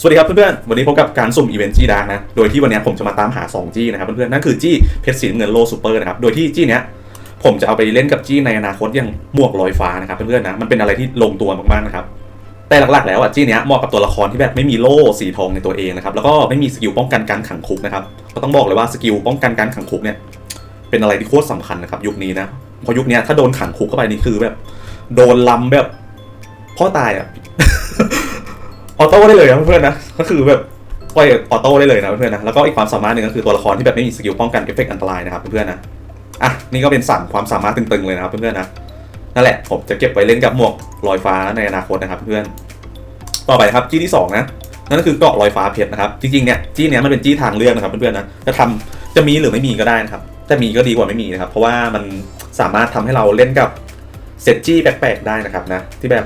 สวัสดีครับเพื่อนๆ วันนี้พบกับการสุ่มอีเวนต์จี้ดาร์กนะ โดยที่วันนี้ผมจะมาตามหา 2 จี้นะครับเพื่อนๆ นั่นคือจี้เพชรสีเงินโลซูเปอร์นะครับ โดยที่จี้เนี้ยผมจะเอาไปเล่นกับจี้ในอนาคตอย่างหมวกลอยฟ้านะครับเพื่อนๆนะ มันเป็นอะไรที่ลงตัวมากๆนะครับ แต่หลักๆแล้วอะจี้เนี้ยเหมาะกับตัวละครที่แบบไม่มีโล่สีทองในตัวเองนะครับ แล้วก็ไม่มีสกิลป้องกันการขังคุกนะครับ ก็ต้องบอกเลยว่าสกิลป้องกันการขังคุกเนี่ยเป็นอะไรที่โคตรสำคัญนะครับยุคนี้นะเพราะยุคนี้ถ้าโดนขังคุกเข้าไปนี่คือแบบ โดนลำแบบพ่อตายอะ ออโต้ได้เลยนะเพื่อนๆนะก็คือแบบปล่อยออโต้ได้เลยนะเพื่อนๆนะแล้วก็อีกความสามารถหนึ่งก็คือตัวละครที่แบบไม่มีสกิลป้องกันเอฟเฟกอันตรายนะครับเพื่อนๆนะอะนี่ก็เป็นสามความสามารถตึงๆเลยนะครับเพื่อนๆนะนั่นแหละผมจะเก็บไว้เล่นกับหมวกลอยฟ้าในอนาคตนะครับเพื่อนต่อไปครับจี้ที่สองนะนั่นก็คือเกาะลอยฟ้าเพชรนะครับจริงๆเนี่ยจี้เนี้ยมันเป็นจี้ทางเลือกนะครับเพื่อนๆนะจะทำจะมีหรือไม่มีก็ได้นะครับแต่มีก็ดีกว่าไม่มีนะครับเพราะว่ามันสามารถทำให้เราเล่นกับเซตจี้แปลกๆได้นะครับนะที่แบบ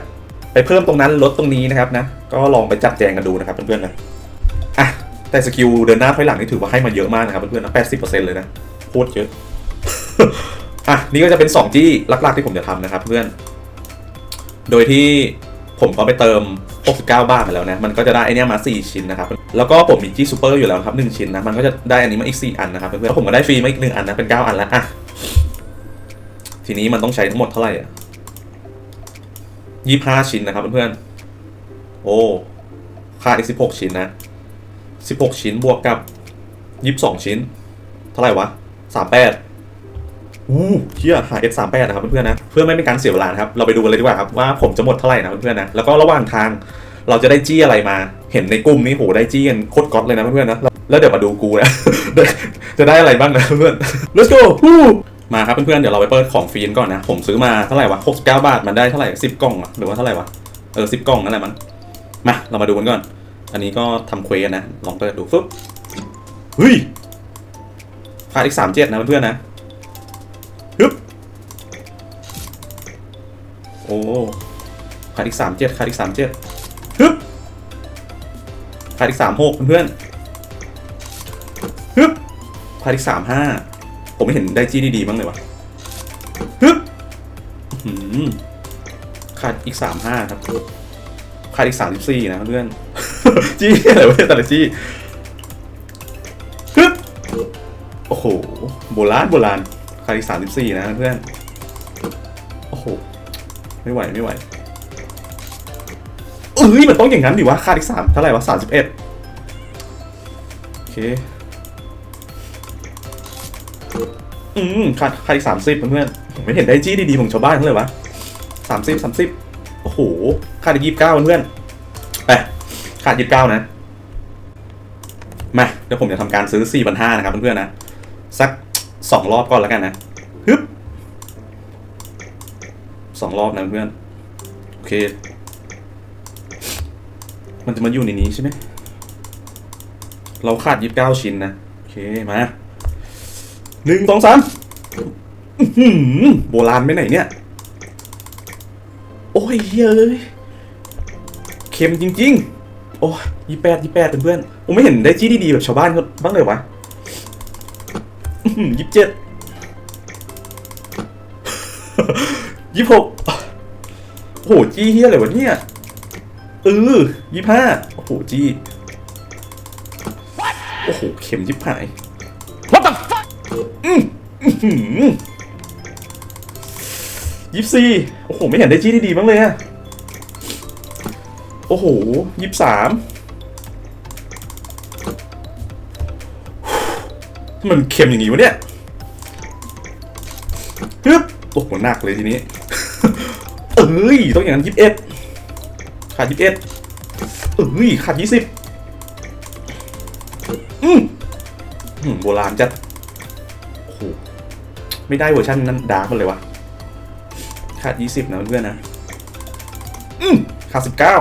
ไปเพิ่มตรงนั้นลดตรงนี้นะครับนะก็ลองไปจับแจงกันดูนะครับเพื่อนๆนะอะแต่สกิลเดินหน้าถอยหลังนี่ถือว่าให้มาเยอะมากนะครับเพื่อนๆนะแปดสิบเปอร์เซ็นต์เลยนะโคตรเยอะอะนี่ก็จะเป็น2จี้หลักๆที่ผมจะทำนะครับเพื่อน โดยที่ผมก็ไปเติม 69 บาทมาแล้วนะ มันก็จะได้ไอเนี้ยมา 4 ชิ้นนะครับ แล้วก็ผมมีจี้ซูเปอร์อยู่แล้วครับ 1 ชิ้นนะ มันก็จะได้อันนี้มาอีก 4 อันนะครับเพื่อนๆแล้วผมก็ได้ฟรีมาอีก 1 อันนะ เป็น 9 อันแล้ว อะ ทีนี้มันต้องใช้ทั้งหมดเท่าไหร่อะ 25ชิ้นนะครับเพื่อนๆ โอ้ค่าอีก16ชิ้นนะ16ชิ้นบวกกับ22ชิ้น เท่าไหร่วะ38อู้เชี่ยหา F 3 8นะครับเพื่อนๆนะ เพื่อไม่เป็นการเสียเวลานะครับ เราไปดูกันเลยดีกว่าครับว่าผมจะหมดเท่าไหร่นะเพื่อนๆนะ แล้วก็ระหว่างทางเราจะได้จี้อะไรมา เห็นในกลุ่มนี้โหได้จี้กันโคตรก๊อตเลยนะเพื่อนๆนะ แล้วเดี๋ยวมาดูกูนะ จะได้อะไรบ้างนะเพื่อน let's go หู มาครับเพื่อนๆ เดี๋ยวเราไปเปิดของฟรีกันก่อนนะ ผมซื้อมาเท่าไหร่วะ69 บาท มันได้เท่าไหร่ 10 กล่องหรือว่าเท่าไหร่วะ เออ 10 กล่องนั่นแหละมั้งมา เรามาดูกันก่อน อันนี้ก็ทำเควสนะ ลองเปิดดูฟึ๊บเฮ้ยขาดอีก 37 นะเพื่อนๆนะฮึบโอ้ขาดอีกสามเจ็ดขาดอีกสามเจ็ดฮึบขาดอีกสามหกเพื่อนๆฮึบขาดอีกสามห้า ผมไม่เห็นได้จี้ดีๆบ้างเลยวะฮึบอื้อหือขาดอีกสามห้าครับขาดอีกสามสิบสี่นะเพื่อน จี้อะไรวะเนี่ยแต่ละจี้ฮึบโอ้โห โบราณโบราณคาริสามสิบสี่นะเพื่อน โอ้โห ไม่ไหวไม่ไหวเอ้ยมันต้องอย่างนั้นดิวะคาริสามเท่าไหร่วะสามสิบเอ็ดโอเค อืมคาคาริสามสิบเพื่อนผมไม่เห็นได้จี้ดีๆของชาวบ้านเขาเลยวะสามสิบสามสิบโอ้โหขาดยี่สิบเก้าเพื่อนไปขาดยี่สิบเก้านะมาเดี๋ยวผมจะทำการซื้อสี่พันห้านะครับเพื่อนๆนะสักสองรอบก่อนแล้วกันนะฮึบสองรอบนะเพื่อนโอเค มันจะมาอยู่ในนี้ใช่ไหมเราขาดยี่สิบเก้าชิ้นนะ โอเค มา หนึ่งสองสามโบราณไปไหนเนี่ย โอ้ยเฮ้ยเค็มจริง ๆ โอ้ยยี่แปดยี่แปดเพื่อนๆผมไม่เห็นได้จี้ดีๆแบบชาวบ้านเขาบ้างเลยวะยี่สิบเจ็ดยี่สิบหกโอ้โหจี้เฮียอะไรวะเนี่ยเออยี่ห้าโอ้โหจี้โอ้โหเข็มยิบหาย ยี่สี่โอ้โห ไม่เห็นได้จี้ดีบ้างเลยอะโอ้โหยี่สามมันเค็มอย่างนี้วะเนี่ยฮึบโอ้โหหนักเลยทีนี้ เอ้ย ต้องอย่างนั้นยี่สิบเอ็ดขาดยี่สิบเอ็ดเอ้ย ขาดยี่สิบอืมโบราณจัด ไม่ได้เวอร์ชันนั้นดาร์กมันเลยวะขาดยี่สิบนะเพื่อนนะ อืมขาดสิบเก้า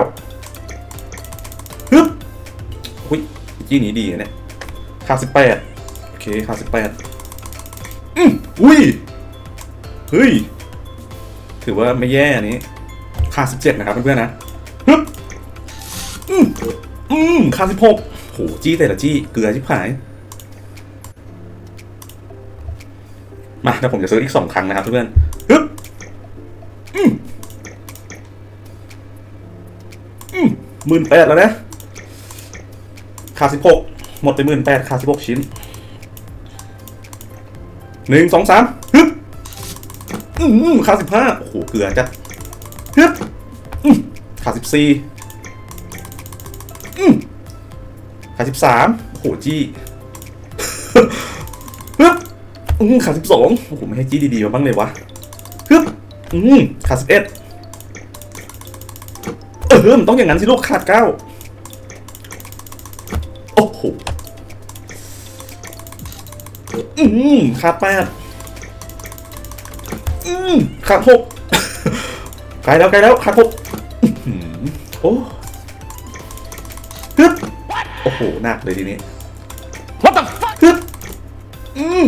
ฮึบอุ้ยจี้หนี้ดีนะเนี่ยขาดสิบแปดโอเคขาดสิบแปดอืมอุ้ย เฮ้ย ถือว่าไม่แย่อันนี้ขาดสิบเจ็ดนะครับเพื่อนๆนะฮึบอืมอืมขาดสิบหกโหจี้แต่ละจี้ เกลือชิบหาย มาเดี๋ยวผมจะซื้ออีกสองครั้งนะครับเพื่อนฮึบอืมอืมหมื่นแปดแล้วนะขาดสิบหกหมดไปหมื่นแปดขาดสิบหกชิ้นหนึ่งสองสามฮึบอืมขาดสิบห้าโอ้โหเกลือจัดฮึบอืมขาดสิบสี่อืมขาดสิบสามโอ้โหจี้ อืมขาดสิบสองโอ้โหไม่ให้จี้ดีๆมาบ้างเลยวะฮึบอืมขาดสิบเอ็ดเออมันต้องอย่างนั้นสิลูกขาดเก้าโอ้โหอืมขาดแปดอืมขาดหกใกล้แล้วใกล้แล้วขาดหกอื้อหือโอ้ฮึบโอ้โหหนักเลยทีนี้ What the fuck? ฮึบอืม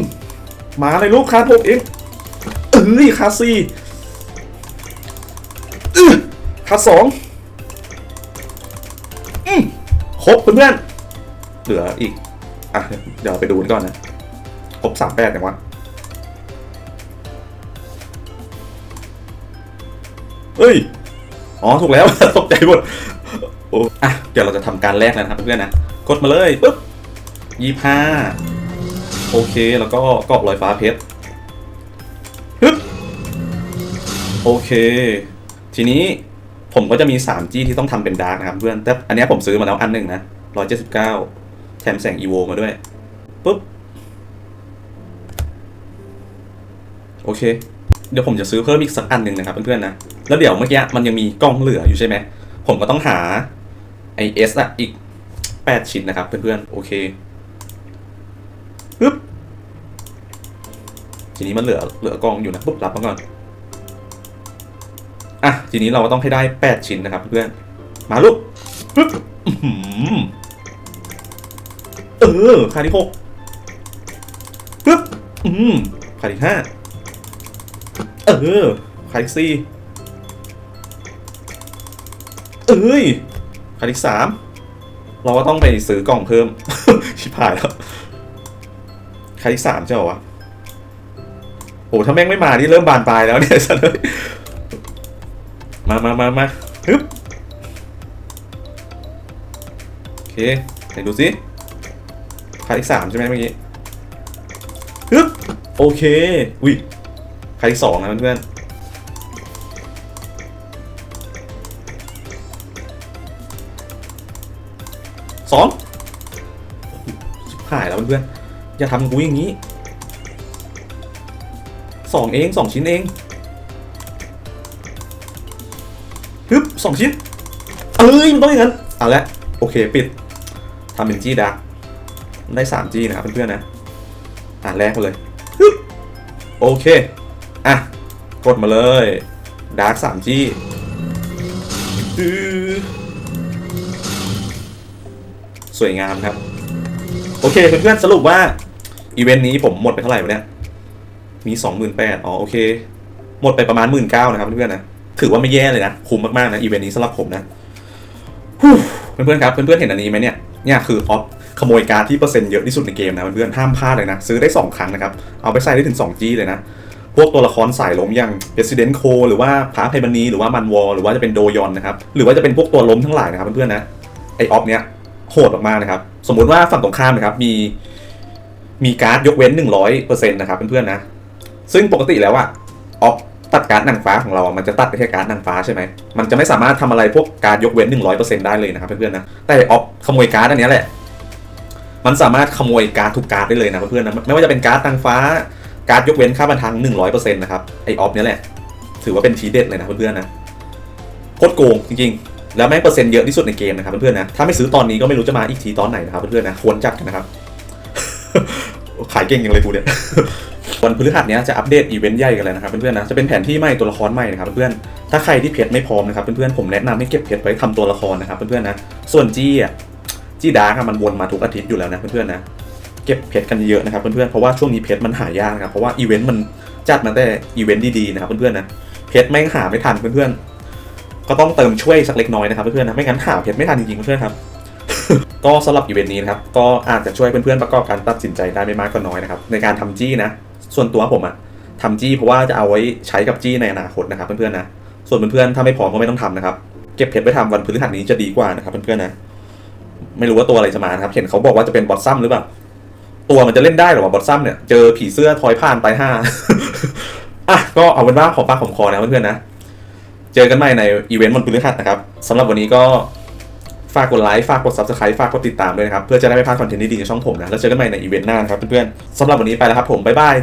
มาเลยลูกคาหกเองเอ้ยคาสี่อื้อคาสองครบเพื่อนเหลืออีก อะ เดี๋ยวไปดูกันก่อนนะ ครบสามแปดยังวะเฮ้ย อ๋อ ถูกแล้ว ตกใจหมด โอ้อะ เดี๋ยวเราจะทำการแรกแล้วนะครับเพื่อนๆนะ กดมาเลยปุ๊บยี่ห้า โอเคแล้วก็เกาะลอยฟ้าเพชรฮึบโอเค ทีนี้ผมก็จะมี 3 จี้ที่ต้องทำเป็นดาร์กนะครับเพื่อน แต่อันนี้ผมซื้อมาแล้วอันหนึ่งนะ179แถมแสงอีโวมาด้วยปุ๊บ โอเค เดี๋ยวผมจะซื้อเพิ่มอีกสักอันหนึ่งนะครับเพื่อนๆนะ แล้วเดี๋ยวเมื่อกี้มันยังมีกล้องเหลืออยู่ใช่ไหม ผมก็ต้องหาไอเอสอะอีก 8 ชิ้นนะครับเพื่อนๆ โอเค ปึ๊บทีนี้มันเหลือเหลือกองอยู่นะปุ๊บรับมาก่อนอะทีนี้เราก็ต้องให้ได้แปดชิ้นนะครับเพื่อนมาลูกปึ๊บเออขาที่หกปึ๊บอืมขาที่ห้าเออขาที่สี่เอ้ยขาที่สามเราก็ต้องไปซื้อกล่องเพิ่ม ชิบหายแล้ว ใครที่สามใช่เหรอวะโอ้ถ้าแม่งไม่มานี่เริ่มบานปลายแล้วเนี่ยสัตว์เลยมามามามาฮึบโอเคไหนดูสิใครที่สามใช่ไหมเมื่อกี้ฮึบโอเคอุ้ยใครที่สองนะเพื่อนสองหายแล้วเพื่อนๆ อย่าทำกูอย่างนี้สองเองสองชิ้นเองฮึบสองชิ้นเอ้ยมันต้องอย่างนั้นเอาละโอเคปิดทำเป็นจี้ดักได้สามจี้นะครับเพื่อนๆนะอ่านแรกมาเลยฮึบโอเค อะ กดมาเลยดาร์กสามจี้สวยงามครับ โอเคเพื่อนๆสรุปว่าอีเวนต์นี้ผมหมดไปเท่าไหร่วะเนี่ย มีสองหมื่นแปดอ๋อโอเค หมดไปประมาณหมื่นเก้านะครับเพื่อนๆนะ ถือว่าไม่แย่เลยนะ คุ้มมากๆนะอีเวนต์นี้สำหรับผมนะเพื่อนๆครับเพื่อนๆเห็นอันนี้ไหมเนี่ย เนี่ยคือออฟขโมยการ์ดที่เปอร์เซ็นต์เยอะที่สุดในเกมนะเพื่อนๆห้ามพลาดเลยนะ ซื้อได้ 2 ครั้งนะครับ เอาไปใส่ได้ถึง 2G เลยนะ พวกตัวละครสายล้มอย่าง Resident c o หรือว่าพาไพบันีหรือว่ามันวอลหรือว่าจะเป็นโดยอนนะครับ หรือว่าจะเป็นพวกตัวล้มทั้งหลายนะครับเพื่อนๆนะไอออฟเนี้ย โหดมากๆนะครับ สมมุติว่าฝั่งตรงข้ามนะครับ มีมีการ์ดยกเว้น 100%นะครับเพื่อนๆนะ ซึ่งปกติแล้วอะออฟตัดการ์ดนางฟ้าของเราอะมันจะตัดไปแค่การ์ดนางฟ้าใช่ไหมมันจะไม่สามารถทำอะไรพวกการ์ดยกเว้น 100%ได้เลยนะครับเพื่อนๆนะ แต่ออฟขโมยการ์ดอันนี้แหละ มันสามารถขโมยการ์ดทุกการ์ดได้เลยนะเพื่อนๆนะ ไม่ว่าจะเป็นการ์ดนางฟ้า การ์ดยกเว้นค่าบันทัง 100%นะครับ ไอออฟเนี้ยแหละ ถือว่าเป็นทีเด็ดเลยนะเพื่อนๆนะ โคตรโกงจริงๆ แล้วแม่งเปอร์เซ็นต์เยอะที่สุดในเกมนะครับเพื่อนๆนะ ถ้าไม่ซื้อตอนนี้ก็ไม่รู้จะมาอีกทีตอนไหนนะครับเพื่อนๆนะควรจัดกันนะครับ ขายเก่งอย่างเลยกูเนี่ยวันพฤหัสเนี้ยจะอัปเดตอีเวนต์ใหญ่กันแล้วนะครับเพื่อนๆนะจะเป็นแผนที่ใหม่ตัวละครใหม่นะครับเพื่อนๆถ้าใครที่เพชรไม่พร้อมนะครับเพื่อนๆผมแนะนำให้เก็บเพชรไว้ทำตัวละครนะครับเพื่อนๆนะส่วนจี้อะจี้ดาร์กอะมันวนมาทุกอาทิตย์อยู่แล้วนะเพื่อนๆนะเก็บเพชรกันเยอะนะครับเพื่อนๆเพราะว่าช่วงนี้เพชรมันหายากนะครับเพราะว่าอีเวนต์มันจัดมาแต่อีเวนต์ดีๆนะครับเพื่อนๆนะเพชรแม่งหาไม่ทันเพื่อนๆ ก็ต้องเติมช่วยสักเล็กน้อยนะครับเพื่อนๆนะไม่งั้นหาเพชรไม่ทันจริงๆเพื่อนๆครับ ก็สำหรับอีเวนต์นี้นะครับก็อาจจะช่วยเพื่อนๆประกอบการตัดสินใจได้ไม่มากก็น้อยนะครับในการทำจี้นะ ส่วนตัวผมอะทำจี้เพราะว่าจะเอาไว้ใช้กับจี้ในอนาคตนะครับเพื่อนๆนะส่วนเพื่อนๆถ้าไม่พร้อมก็ไม่ต้องทำนะครับเก็บเพชรไว้ทำวันพฤหัสนี้จะดีกว่านะครับเพื่อนๆนะไม่รู้ว่าตัวอะไรจะมานะครับเห็นเขาบอกว่าจะเป็นบอสซัมหรือเปล่าตัวมันจะเล่นได้หรอวะบอสซัมเนี่ยเจอผีเสื้อทอยผ่านไปห้าอะก็เอาเป็นว่าขอปากขอคอนะเพื่อนๆนะ เจอกันใหม่ในอีเวนต์วันพฤหัสนะครับสำหรับวันนี้ก็ฝากกดไลค์ฝากกด subscribe ฝากกดติดตามด้วยนะครับ เพื่อจะได้ไม่พลาดคอนเทนต์ดีๆในช่องผมนะ แล้วเจอกันใหม่ในอีเวนต์หน้านะครับเพื่อนๆสำหรับวันนี้ไปแล้วครับผม บ๊ายบาย